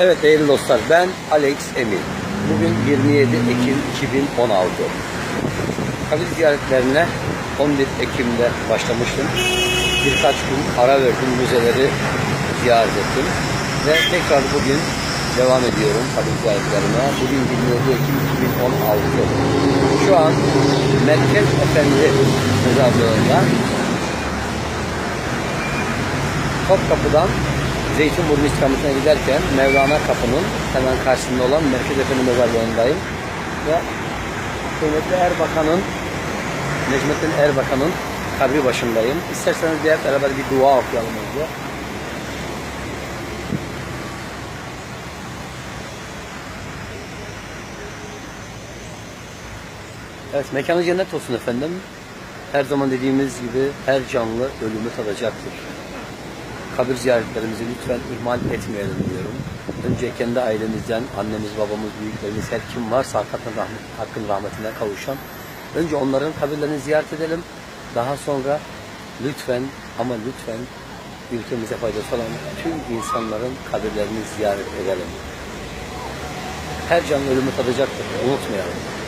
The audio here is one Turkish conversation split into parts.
Evet değerli dostlar ben Alex Emin. Bugün 27 Ekim 2016. Kabir ziyaretlerine 11 Ekim'de başlamıştım. Birkaç gün ara verdim müzeleri ziyaret ettim. Ve tekrar bugün devam ediyorum kabir ziyaretlerine. Bugün 27 Ekim 2016. Şu an Merkez Efendi mezarlığında Topkapı'dan Zeytinburnu istikametine giderken Mevlana Kapı'nın hemen karşısında olan Merkez Efendi Mezarlığı'ndayım. Ve kıymetli Erbakan'ın, Necmettin Erbakan'ın kabri başındayım. İsterseniz hep beraber bir dua okuyalım önce. Evet, mekanı cennet olsun efendim. Her zaman dediğimiz gibi her canlı ölümü tadacaktır kabir ziyaretlerimizi lütfen ihmal etmeyelim diyorum. Önce kendi ailemizden, annemiz, babamız, büyüklerimiz, her kim varsa hakikaten rahmet, hakkın rahmetine kavuşan, önce onların kabirlerini ziyaret edelim. Daha sonra lütfen ama lütfen ülkemize faydası olan tüm insanların kabirlerini ziyaret edelim. Her canlı ölümü tadacaktır, unutmayalım.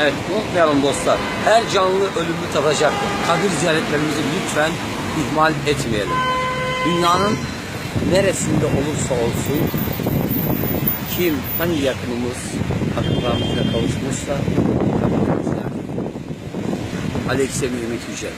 Evet unutmayalım dostlar. Her canlı ölümü tadacaktır. Kabir ziyaretlerimizi lütfen ihmal etmeyelim. Dünyanın neresinde olursa olsun kim hangi yakınımız rahmetine kavuşmuşsa Emir Ümit Yücel.